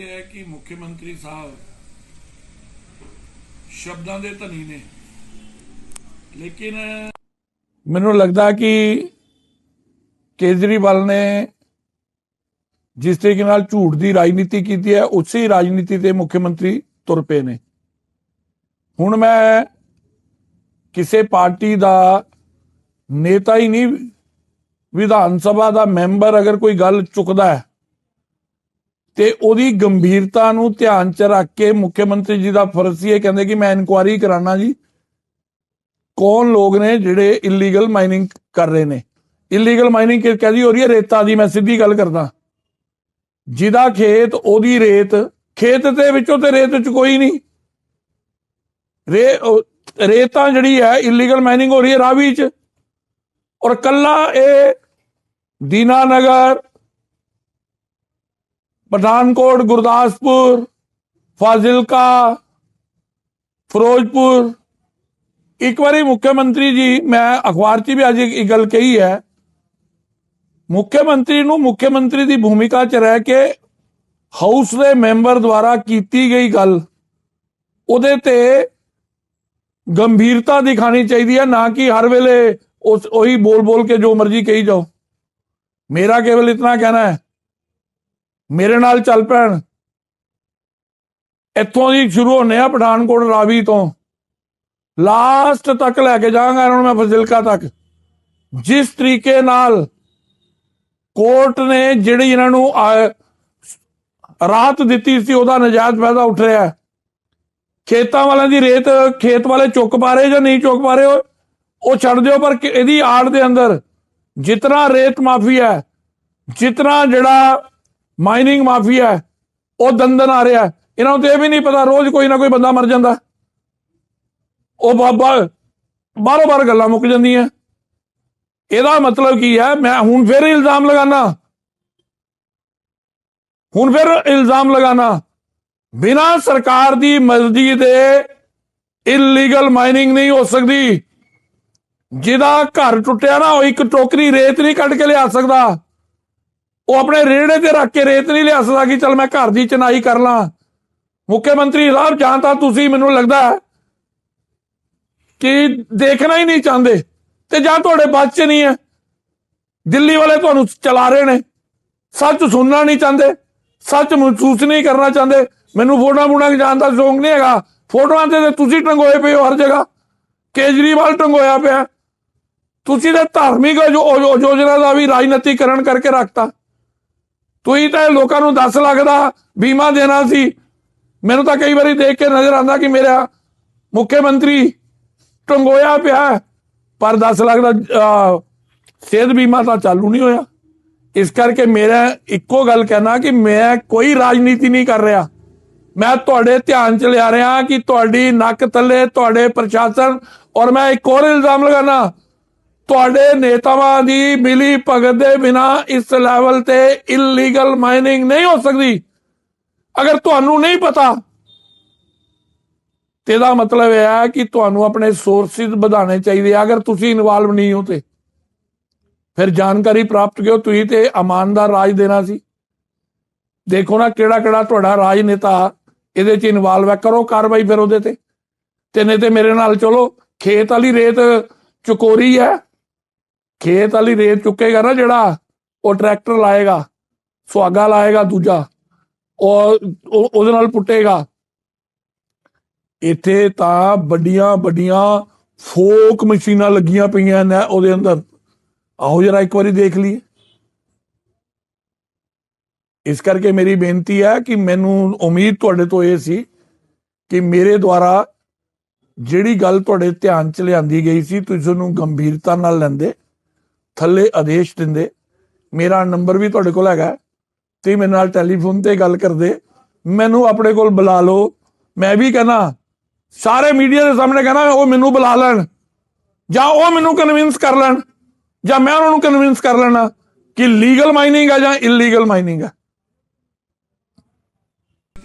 ਤੇ ਹੈ ਕਿ ਮੁੱਖ ਮੰਤਰੀ ਸਾਹਿਬ ਸ਼ਬਦਾਂ ਦੇ ਧਨੀ ਨੇ। ਲੇਕਿਨ ਮੈਨੂੰ ਲੱਗਦਾ ਕਿ ਕੇਜਰੀਵਾਲ ਨੇ ਜਿਸ ਤਰੀਕੇ ਨਾਲ ਝੂਠ ਦੀ ਰਾਜਨੀਤੀ ਕੀਤੀ ਹੈ, ਉਸੇ ਰਾਜਨੀਤੀ ਤੇ ਮੁੱਖ ਮੰਤਰੀ ਤੁਰ ਪਏ ਨੇ। ਹੁਣ ਮੈਂ ਕਿਸੇ ਪਾਰਟੀ ਦਾ ਨੇਤਾ ਹੀ ਨਹੀਂ, ਵਿਧਾਨ ਸਭਾ ਦਾ ਮੈਂਬਰ ਅਗਰ ਕੋਈ ਗੱਲ ਚੁੱਕਦਾ ਹੈ ਤੇ ਉਹਦੀ ਗੰਭੀਰਤਾ ਨੂੰ ਧਿਆਨ 'ਚ ਰੱਖ ਕੇ ਮੁੱਖ ਮੰਤਰੀ ਜੀ ਦਾ ਫਰਜ਼ ਸੀ, ਇਹ ਕਹਿੰਦੇ ਕਿ ਮੈਂ ਇਨਕੁਆਇਰੀ ਕਰਾਣਾ ਜੀ। ਕੌਣ ਲੋਕ ਨੇ ਜਿਹੜੇ ਇਲੀਗਲ ਮਾਈਨਿੰਗ ਕਰ ਰਹੇ ਨੇ? ਇਲੀਗਲ ਮਾਈਨਿੰਗ ਕਹਦੀ ਹੋ ਰਹੀ ਹੈ ਰੇਤਾ ਦੀ, ਮੈਂ ਸਿੱਧੀ ਗੱਲ ਕਰਦਾ। ਜਿਹਦਾ ਖੇਤ, ਉਹਦੀ ਰੇਤ, ਖੇਤ ਦੇ ਵਿੱਚੋਂ ਤੇ ਰੇਤ ਚ ਕੋਈ ਨਹੀਂ। ਰੇ ਰੇਤਾਂ ਜਿਹੜੀ ਹੈ ਇਲੀਗਲ ਮਾਈਨਿੰਗ ਹੋ ਰਹੀ ਹੈ ਰਾਵੀ ਚ। ਔਰ ਕੱਲਾ ਇਹ ਦੀਨਾਨਗਰ ਪਠਾਨਕੋਟ ਗੁਰਦਾਸਪੁਰ ਫਾਜ਼ਿਲਕਾ ਫਿਰੋਜ਼ਪੁਰ ਇੱਕ ਵਾਰੀ ਮੁੱਖ ਮੰਤਰੀ ਜੀ ਮੈਂ ਅਖਬਾਰ 'ਚ ਵੀ ਅੱਜ ਇੱਕ ਗੱਲ ਕਹੀ ਹੈ ਮੁੱਖ ਮੰਤਰੀ ਨੂੰ ਮੁੱਖ ਮੰਤਰੀ ਦੀ ਭੂਮਿਕਾ 'ਚ ਰਹਿ ਕੇ ਹਾਊਸ ਦੇ ਮੈਂਬਰ ਦੁਆਰਾ ਕੀਤੀ ਗਈ ਗੱਲ ਉਹਦੇ ਤੇ ਗੰਭੀਰਤਾ ਦਿਖਾਣੀ ਚਾਹੀਦੀ ਹੈ ਨਾ ਕਿ ਹਰ ਵੇਲੇ ਉਸ ਉਹੀ ਬੋਲ ਬੋਲ ਕੇ ਜੋ ਮਰਜ਼ੀ ਕਹੀ ਜਾਓ ਮੇਰਾ ਕੇਵਲ ਇਤਨਾ ਕਹਿਣਾ ਹੈ ਮੇਰੇ ਨਾਲ ਚੱਲ ਪੈਣ ਇੱਥੋਂ ਦੀ ਸ਼ੁਰੂ ਹੋਣੇ ਆ ਪਠਾਨਕੋਟ ਰਾਵੀ ਤੋਂ। ਲਾਸਟ ਤੱਕ ਲੈ ਕੇ ਜਾਵਾਂਗਾ ਇਹਨਾਂ ਨੂੰ ਮੈਂ ਫਜ਼ਿਲਕਾ ਤੱਕ। ਜਿਸ ਤਰੀਕੇ ਨਾਲ ਕੋਰਟ ਨੇ ਜਿਹੜੀ ਇਹਨਾਂ ਨੂੰ ਆ- ਰਾਹਤ ਦਿੱਤੀ ਸੀ, ਉਹਦਾ ਨਜਾਇਜ਼ ਫਾਇਦਾ ਉੱਠ ਰਿਹਾ। ਹੈ ਖੇਤਾਂ ਵਾਲਿਆਂ ਦੀ ਰੇਤ ਖੇਤ ਵਾਲੇ ਚੁੱਕ ਪਾ ਰਹੇ ਜਾਂ ਨਹੀਂ ਚੁੱਕ ਪਾ ਰਹੇ, ਉਹ- ਉਹ ਛੱਡ ਦਿਓ, ਪਰ ਇਹਦੀ ਆੜ ਦੇ ਅੰਦਰ ਜਿਤਨਾ ਰੇਤ ਮਾਫੀਆ ਹੈ, ਜਿਤਨਾ ਜਿਹੜਾ ਮਾਈਨਿੰਗ ਮਾਫੀਆ ਹੈ, ਉਹ ਦੰਦਨ ਆ ਰਿਹਾ ਇਹਨਾਂ ਨੂੰ ਤੇ ਇਹ ਵੀ ਨਹੀਂ ਪਤਾ, ਰੋਜ਼ ਕੋਈ ਨਾ ਕੋਈ ਬੰਦਾ ਮਰ ਜਾਂਦਾ। ਉਹ ਬਾਬਾ ਬਾਰੋ ਬਾਰ ਗੱਲਾਂ ਮੁੱਕ ਜਾਂਦੀਆਂ। ਇਹਦਾ ਮਤਲਬ ਕੀ ਹੈ, ਮੈਂ ਹੁਣ ਫਿਰ ਇਲਜ਼ਾਮ ਲਗਾਣਾ ਹੁਣ ਫਿਰ ਇਲਜ਼ਾਮ ਲਗਾਣਾ ਬਿਨਾ ਸਰਕਾਰ ਦੀ ਮਰਜ਼ੀ ਦੇ ਇਲੀਗਲ ਮਾਈਨਿੰਗ ਨਹੀਂ ਹੋ ਸਕਦੀ। ਜਿਹਦਾ ਘਰ ਟੁੱਟਿਆ ਨਾ ਉਹ ਇੱਕ ਟੋਕਰੀ ਰੇਤ ਨਹੀਂ ਕੱਢ ਕੇ ਲਿਆ ਸਕਦਾ। ਉਹ ਆਪਣੇ ਰੇੜੇ ਤੇ ਰੱਖ ਕੇ ਰੇਤ ਨਹੀਂ ਲਿਆ ਸਕਦਾ ਕਿ ਚਲ ਮੈਂ ਘਰ ਦੀ ਚਨਾਈ ਕਰ ਲਾਂ। ਮੁੱਖ ਮੰਤਰੀ ਸਾਹਿਬ, ਜਾਂ ਤਾਂ ਤੁਸੀਂ ਮੈਨੂੰ ਲੱਗਦਾ ਹੈ ਕਿ ਦੇਖਣਾ ਹੀ ਨਹੀਂ ਚਾਹੁੰਦੇ ਤੇ ਜਾਂ ਤੁਹਾਡੇ ਬਸ ਚ ਨਹੀਂ ਹੈ। ਦਿੱਲੀ ਵਾਲੇ ਤੁਹਾਨੂੰ ਚਲਾ ਰਹੇ ਨੇ। ਸੱਚ ਸੁਣਨਾ ਨਹੀਂ ਚਾਹੁੰਦੇ, ਸੱਚ ਮਹਿਸੂਸ ਨਹੀਂ ਕਰਨਾ ਚਾਹੁੰਦੇ। ਮੈਨੂੰ ਫੋਟੋਆਂ ਫੋਟੋਆਂ ਜਾਣ ਦਾ ਸ਼ੌਂਕ ਨਹੀਂ ਹੈਗਾ। ਫੋਟੋਆਂ ਤੇ ਤੁਸੀਂ ਟੰਗੋਏ ਪਏ ਹੋ ਹਰ ਜਗ੍ਹਾ। ਕੇਜਰੀਵਾਲ ਟੰਗੋਇਆ ਪਿਆ। ਤੁਸੀਂ ਤਾਂ ਧਾਰਮਿਕ ਯੋਜਨਾ ਦਾ ਵੀ ਰਾਜਨੀਤੀਕਰਨ ਕਰਕੇ ਰੱਖਤਾ। ਤੁਸੀਂ ਤਾਂ ਲੋਕਾਂ ਨੂੰ 10 ਲੱਖ ਦਾ ਬੀਮਾ ਦੇਣਾ ਸੀ। ਮੈਨੂੰ ਤਾਂ ਕਈ ਵਾਰੀ ਦੇਖ ਕੇ ਨਜ਼ਰ ਆਉਂਦਾ ਕਿ ਮੇਰਾ ਮੁੱਖ ਮੰਤਰੀ ਟੰਗੋਇਆ ਪਿਆ ਪਰ 10 ਲੱਖ ਦਾ ਸਿਹਤ ਬੀਮਾ ਤਾਂ ਚਾਲੂ ਨਹੀਂ ਹੋਇਆ। ਇਸ ਕਰਕੇ ਮੇਰਾ ਇੱਕੋ ਗੱਲ ਕਹਿਣਾ ਕਿ ਮੈਂ ਕੋਈ ਰਾਜਨੀਤੀ ਨਹੀਂ ਕਰ ਰਿਹਾ। ਮੈਂ ਤੁਹਾਡੇ ਧਿਆਨ ਚ ਲਿਆ ਰਿਹਾ ਕਿ ਤੁਹਾਡੀ ਨੱਕ ਥੱਲੇ ਤੁਹਾਡੇ ਪ੍ਰਸ਼ਾਸਨ, ਔਰ ਮੈਂ ਇੱਕ ਹੋਰ ਇਲਜ਼ਾਮ ਲਗਾਣਾ ਤੁਹਾਡੇ ਨੇਤਾਵਾਂ ਦੀ ਮਿਲੀ ਭਗਤ ਦੇ ਬਿਨਾ ਇਸ ਲੈਵਲ ਤੇ ਇਲੀਗਲ ਮਾਈਨਿੰਗ ਨਹੀਂ ਹੋ ਸਕਦੀ। ਅਗਰ ਤੁਹਾਨੂੰ ਨਹੀਂ ਪਤਾ, ਤੇ ਇਹਦਾ ਮਤਲਬ ਇਹ ਹੈ ਕਿ ਤੁਹਾਨੂੰ ਆਪਣੇ ਸੋਰਸਿਸ ਵਧਾਉਣੇ ਚਾਹੀਦੇ ਆ। ਅਗਰ ਤੁਸੀਂ ਇਨਵੋਲਵ ਨਹੀਂ ਹੋ ਤੇ। ਫਿਰ ਜਾਣਕਾਰੀ ਪ੍ਰਾਪਤ ਕਿਉਂ ਤੁਸੀਂ ਤੇ ਇਮਾਨਦਾਰ ਰਾਜ ਦੇਣਾ ਸੀ। ਦੇਖੋ ਨਾ ਕਿਹੜਾ ਕਿਹੜਾ ਤੁਹਾਡਾ ਰਾਜਨੇਤਾ ਇਹਦੇ ਚ ਇਨਵੋਲਵ ਹੈ। ਕਰੋ ਕਾਰਵਾਈ ਫਿਰ ਉਹਦੇ ਤੇ। ਤੇ ਨਹੀਂ ਤੇ ਮੇਰੇ ਨਾਲ ਚਲੋ, ਖੇਤ ਵਾਲੀ ਰੇਤ ਚਕੋਰੀ ਹੈ। ਖੇਤ ਵਾਲੀ ਰੇਤ ਚੁੱਕੇਗਾ ਨਾ ਜਿਹੜਾ, ਉਹ ਟਰੈਕਟਰ ਲਾਏਗਾ, ਸੁਹਾਗਾ ਲਾਏਗਾ ਦੂਜਾ, ਉਹ ਉਹਦੇ ਨਾਲ ਪੁੱਟੇਗਾ। ਇੱਥੇ ਤਾਂ ਵੱਡੀਆਂ ਵੱਡੀਆਂ ਫੋਕ ਮਸ਼ੀਨਾਂ ਲੱਗੀਆਂ ਪਈਆਂ ਨੇ ਉਹਦੇ ਅੰਦਰ। ਆਓ ਜਰਾ ਇੱਕ ਵਾਰੀ ਦੇਖ ਲਈਏ। ਇਸ ਕਰਕੇ ਮੇਰੀ ਬੇਨਤੀ ਹੈ ਕਿ ਮੈਨੂੰ ਉਮੀਦ ਤੁਹਾਡੇ ਤੋਂ ਇਹ ਸੀ ਕਿ ਮੇਰੇ ਦੁਆਰਾ ਜਿਹੜੀ ਗੱਲ ਤੁਹਾਡੇ ਧਿਆਨ ਚ ਲਿਆਂਦੀ ਗਈ ਸੀ, ਤੁਸੀਂ ਉਹਨੂੰ ਗੰਭੀਰਤਾ ਨਾਲ ਲੈਂਦੇ। ਥੱਲੇ ਆਦੇਸ਼ ਦਿੰਦੇ। ਮੇਰਾ ਨੰਬਰ ਵੀ ਤੁਹਾਡੇ ਕੋਲ ਹੈਗਾ। ਤੇ ਮੇਰੇ ਨਾਲ ਟੈਲੀਫੋਨ ਤੇ ਗੱਲ ਕਰਦੇ। ਮੈਨੂੰ ਆਪਣੇ ਕੋਲ ਬੁਲਾ ਲਓ। ਮੈਂ ਵੀ ਕਹਿਣਾ ਸਾਰੇ ਮੀਡੀਆ ਦੇ ਸਾਹਮਣੇ ਕਹਿਣਾ ਉਹ ਮੈਨੂੰ ਬੁਲਾ ਲੈਣ। ਜਾਂ ਉਹ ਮੈਨੂੰ ਕਨਵਿੰਸ ਕਰ ਲੈਣ। ਜਾਂ ਮੈਂ ਉਹਨਾਂ ਨੂੰ ਕਨਵਿੰਸ ਕਰ ਲੈਣਾ ਕਿ ਲੀਗਲ ਮਾਈਨਿੰਗ ਹੈ ਜਾਂ ਇਲੀਗਲ ਮਾਈਨਿੰਗ ਹੈ